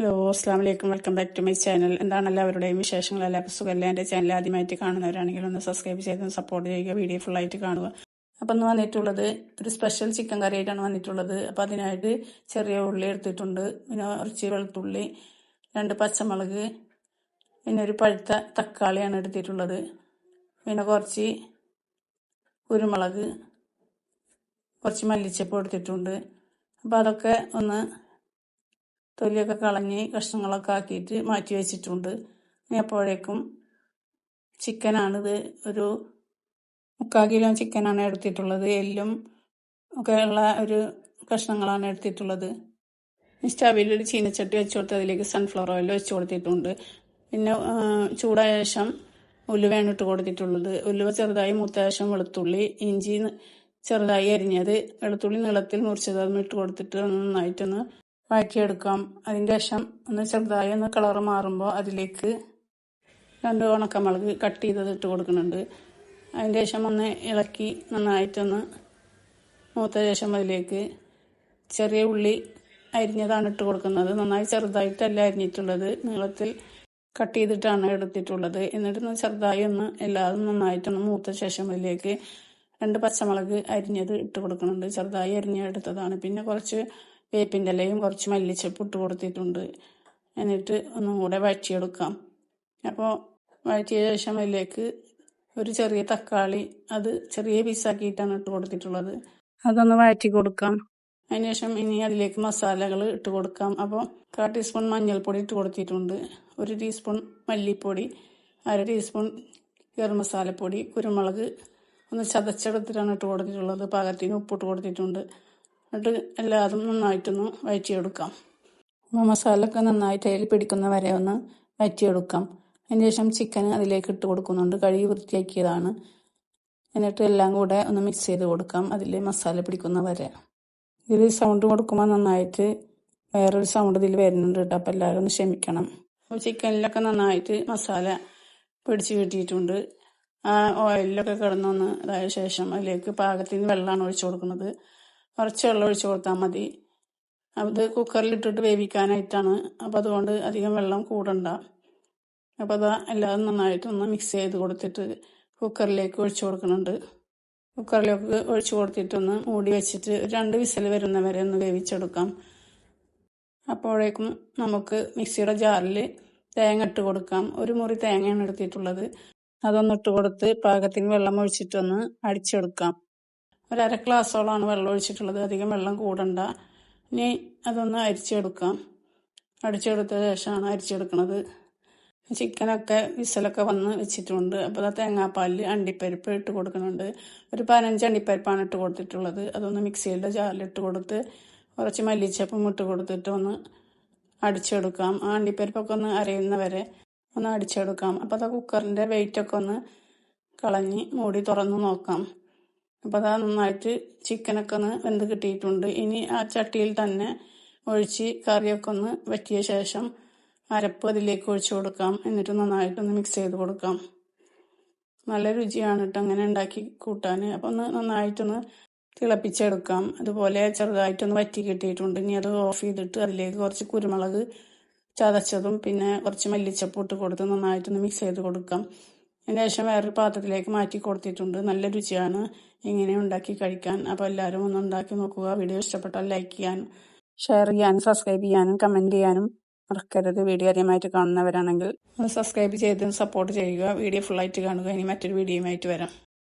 Hello അസ്സാം വലൈക്കും welcome back to my channel. എന്താണ് എല്ലാവരുടെയും വിശേഷങ്ങൾ? എല്ലാവർക്കും സുഖമല്ല? എന്റെ ചാനൽ ആദ്യമായിട്ട് കാണുന്നവരാണെങ്കിൽ ഒന്ന് സബ്സ്ക്രൈബ് ചെയ്ത് സപ്പോർട്ട് ചെയ്യുക. വീഡിയോ ഫുള്ളായിട്ട് കാണുക. അപ്പം ഇന്ന് വന്നിട്ടുള്ളത് ഒരു സ്പെഷ്യൽ ചിക്കൻ കറിയായിട്ടാണ് വന്നിട്ടുള്ളത്. അപ്പം അതിനായിട്ട് ചെറിയ ഉള്ളി എടുത്തിട്ടുണ്ട്. പിന്നെ കുറച്ച് വെളുത്തുള്ളി രണ്ട് പച്ചമുളക് പിന്നെ ഒരു പഴുത്ത തക്കാളിയാണ് എടുത്തിട്ടുള്ളത്. പിന്നെ കുറച്ച് കുരുമുളക് കുറച്ച് മല്ലിച്ചപ്പ് എടുത്തിട്ടുണ്ട്. അപ്പോൾ അതൊക്കെ ഒന്ന് തൊലിയൊക്കെ കളഞ്ഞ് കഷ്ണങ്ങളൊക്കെ ആക്കിയിട്ട് മാറ്റി വെച്ചിട്ടുണ്ട്. ഇനി അപ്പോഴേക്കും ചിക്കനാണിത് ഒരു മുക്കാൽ കിലോ ചിക്കനാണ് എടുത്തിട്ടുള്ളത്. എല്ലും ഒക്കെ ഉള്ള ഒരു കഷ്ണങ്ങളാണ് എടുത്തിട്ടുള്ളത്. സ്റ്റവിൽ ഒരു ചീനച്ചട്ടി വെച്ച് കൊടുത്ത് അതിലേക്ക് സൺഫ്ലവർ ഓയിൽ വെച്ച് കൊടുത്തിട്ടുണ്ട്. പിന്നെ ചൂടായ ശേഷം ഉലുവയാണ് ഇട്ട് കൊടുത്തിട്ടുള്ളത്. ഉലുവ ചെറുതായി മൂത്ത ശേഷം വെളുത്തുള്ളി ഇഞ്ചി ചെറുതായി അരിഞ്ഞത്. വെളുത്തുള്ളി നീളത്തിൽ മുറിച്ചത് ഇട്ട് കൊടുത്തിട്ട് നന്നായിട്ടൊന്ന് വഴറ്റിയെടുക്കാം അതിന് ശേഷം ഒന്ന് ചെറുതായി ഒന്ന് കളർ മാറുമ്പോൾ അതിലേക്ക് രണ്ട് ഉണക്കമുളക് കട്ട് ചെയ്തത് ഇട്ട് കൊടുക്കുന്നുണ്ട്. അതിന് ശേഷം ഒന്ന് ഇളക്കി നന്നായിട്ടൊന്ന് മൂത്ത ശേഷം അതിലേക്ക് ചെറിയ ഉള്ളി അരിഞ്ഞതാണ് ഇട്ട് കൊടുക്കുന്നത്. നന്നായി ചെറുതായിട്ടല്ല അരിഞ്ഞിട്ടുള്ളത്. നീളത്തിൽ കട്ട് ചെയ്തിട്ടാണ് എടുത്തിട്ടുള്ളത്. എന്നിട്ട് ഒന്ന് ചെറുതായി ഒന്ന് എല്ലാതും നന്നായിട്ടൊന്ന് മൂത്ത ശേഷം അതിലേക്ക് രണ്ട് പച്ചമുളക് അരിഞ്ഞത് ഇട്ട് കൊടുക്കുന്നുണ്ട്. ചെറുതായി അരിഞ്ഞെടുത്തതാണ്. പിന്നെ കുറച്ച് വേപ്പിന്റെ ഇലയും കുറച്ച് മല്ലിച്ചപ്പ് ഇട്ട് കൊടുത്തിട്ടുണ്ട്. എന്നിട്ട് ഒന്നും കൂടെ വഴറ്റിയെടുക്കാം. അപ്പോൾ വഴറ്റിയ ശേഷം അതിലേക്ക് ഒരു ചെറിയ തക്കാളി അത് ചെറിയ പീസാക്കിയിട്ടാണ് ഇട്ട് കൊടുത്തിട്ടുള്ളത്. അതൊന്ന് വഴറ്റി കൊടുക്കാം. അതിനുശേഷം ഇനി അതിലേക്ക് മസാലകൾ ഇട്ട് കൊടുക്കാം. അപ്പോൾ കാ ടീസ്പൂൺ മഞ്ഞൾപ്പൊടി ഇട്ട് കൊടുത്തിട്ടുണ്ട്. ഒരു ടീസ്പൂൺ മല്ലിപ്പൊടി അര ടീസ്പൂൺ ഗരം മസാലപ്പൊടി കുരുമുളക് ഒന്ന് ചതച്ചെടുത്തിട്ടാണ് ഇട്ട് കൊടുത്തിട്ടുള്ളത്. പാകത്തിന് ഉപ്പിട്ട് കൊടുത്തിട്ടുണ്ട്. എന്നിട്ട് എല്ലാതും നന്നായിട്ടൊന്ന് വഴറ്റിയെടുക്കാം അപ്പോൾ മസാലയൊക്കെ നന്നായിട്ട് അതിൽ പിടിക്കുന്ന വരെ ഒന്ന് വഴറ്റിയെടുക്കാം അതിന് ശേഷം ചിക്കൻ അതിലേക്ക് ഇട്ട് കൊടുക്കുന്നുണ്ട്. കഴുകി വൃത്തിയാക്കിയതാണ്. എന്നിട്ട് എല്ലാം കൂടെ ഒന്ന് മിക്സ് ചെയ്ത് കൊടുക്കാം അതിൽ മസാല പിടിക്കുന്ന വരെ. ഇതിൽ സൗണ്ട് കൊടുക്കുമ്പോൾ നന്നായിട്ട് വേറൊരു സൗണ്ട് ഇതിൽ വരുന്നുണ്ട് കേട്ടോ. അപ്പോൾ എല്ലാവരും ഒന്ന് ക്ഷമിക്കണം. അപ്പോൾ ചിക്കനിലൊക്കെ നന്നായിട്ട് മസാല പിടിച്ച് കിട്ടിയിട്ടുണ്ട്. ആ ഓയിലൊക്കെ കിടന്നൊന്ന് അതായത് ശേഷം അതിലേക്ക് പാകത്തിന് വെള്ളമാണ് ഒഴിച്ചു കൊടുക്കുന്നത്. കുറച്ച് വെള്ളം ഒഴിച്ചു കൊടുത്താൽ മതി. അത് കുക്കറിലിട്ടിട്ട് വേവിക്കാനായിട്ടാണ്. അപ്പോൾ അതുകൊണ്ട് അധികം വെള്ളം കൂടണ്ട. അപ്പോൾ അത് എല്ലാം നന്നായിട്ടൊന്ന് മിക്സ് ചെയ്ത് കൊടുത്തിട്ട് കുക്കറിലേക്ക് ഒഴിച്ചു കൊടുക്കുന്നുണ്ട്. കുക്കറിലേക്ക് ഒഴിച്ചു കൊടുത്തിട്ടൊന്ന് മൂടി വെച്ചിട്ട് രണ്ട് വിസിൽ വരുന്നവരെ ഒന്ന് വേവിച്ചെടുക്കാം. അപ്പോഴേക്കും നമുക്ക് മിക്സിയുടെ ജാറിൽ തേങ്ങ ഇട്ട് കൊടുക്കാം. ഒരു മുറി തേങ്ങയാണ് എടുത്തിട്ടുള്ളത്. അതൊന്നിട്ട് കൊടുത്ത് പാകത്തിന് വെള്ളം ഒഴിച്ചിട്ടൊന്ന് അടിച്ചെടുക്കാം. ഒരു അര ഗ്ലാസ്സോളമാണ് വെള്ളം ഒഴിച്ചിട്ടുള്ളത് അധികം വെള്ളം കൂടണ്ട. ഇനി അതൊന്ന് അരിച്ചെടുക്കാം. അടിച്ചെടുത്ത ശേഷമാണ് അരിച്ചെടുക്കുന്നത് ചിക്കനൊക്കെ വിസലൊക്കെ വന്ന് വെച്ചിട്ടുണ്ട്. അപ്പോൾ ആ തേങ്ങാപ്പാലിൽ അണ്ടിപ്പരിപ്പ് ഇട്ട് കൊടുക്കുന്നുണ്ട്. ഒരു പതിനഞ്ച് അണ്ടിപ്പരിപ്പാണ് ഇട്ട് കൊടുത്തിട്ടുള്ളത്. അതൊന്ന് മിക്സിയുടെ ജാറിൽ ഇട്ട് കൊടുത്ത് കുറച്ച് മല്ലിച്ചപ്പും ഇട്ട് കൊടുത്തിട്ട് ഒന്ന് അടിച്ചെടുക്കാം. ആ അണ്ടിപ്പരിപ്പൊക്കെ ഒന്ന് അരയുന്ന വരെ ഒന്ന് അടിച്ചെടുക്കാം. അപ്പോൾ അത് കുക്കറിന്റെ വെയിറ്റൊക്കെ ഒന്ന് കളഞ്ഞ് മൂടി തുറന്ന് നോക്കാം. അപ്പോൾ അതാ നന്നായിട്ട് ചിക്കനൊക്കെ ഒന്ന് വെന്ത് കിട്ടിയിട്ടുണ്ട്. ഇനി ആ ചട്ടിയിൽ തന്നെ ഒഴിച്ച് കറിയൊക്കെ ഒന്ന് വറ്റിയ ശേഷം അരപ്പ് അതിലേക്ക് ഒഴിച്ചു കൊടുക്കാം. എന്നിട്ട് നന്നായിട്ടൊന്ന് മിക്സ് ചെയ്ത് കൊടുക്കാം. നല്ല രുചിയാണ് കേട്ടോ അങ്ങനെ ഉണ്ടാക്കി കൂട്ടാൻ അപ്പോൾ ഒന്ന് നന്നായിട്ടൊന്ന് തിളപ്പിച്ചെടുക്കാം. അതുപോലെ ചെറുതായിട്ടൊന്ന് വറ്റി കിട്ടിയിട്ടുണ്ട്. ഇനി അത് ഓഫ് ചെയ്തിട്ട് അതിലേക്ക് കുറച്ച് കുരുമുളക് ചതച്ചതും പിന്നെ കുറച്ച് മല്ലിച്ചപ്പ് ഇട്ട് കൊടുത്ത് നന്നായിട്ടൊന്ന് മിക്സ് ചെയ്ത് കൊടുക്കാം. ശേഷം വേറൊരു പാത്രത്തിലേക്ക് മാറ്റി കൊടുത്തിട്ടുണ്ട്. നല്ല രുചിയാണ്. ഇങ്ങനെ ഉണ്ടാക്കി കഴിക്കാൻ. അപ്പോൾ എല്ലാവരും ഒന്ന് ഉണ്ടാക്കി നോക്കുക. വീഡിയോ ഇഷ്ടപ്പെട്ടാൽ ലൈക്ക് ചെയ്യാനും ഷെയർ ചെയ്യാനും സബ്സ്ക്രൈബ് ചെയ്യാനും കമന്റ് ചെയ്യാനും മറക്കരുത്. വീഡിയോ ആദ്യമായിട്ട് കാണുന്നവരാണെങ്കിൽ സബ്സ്ക്രൈബ് ചെയ്ത് സപ്പോർട്ട് ചെയ്യുക. വീഡിയോ ഫുള്ളായിട്ട് കാണുക. ഇനി മറ്റൊരു വീഡിയോയുമായിട്ട് വരാം.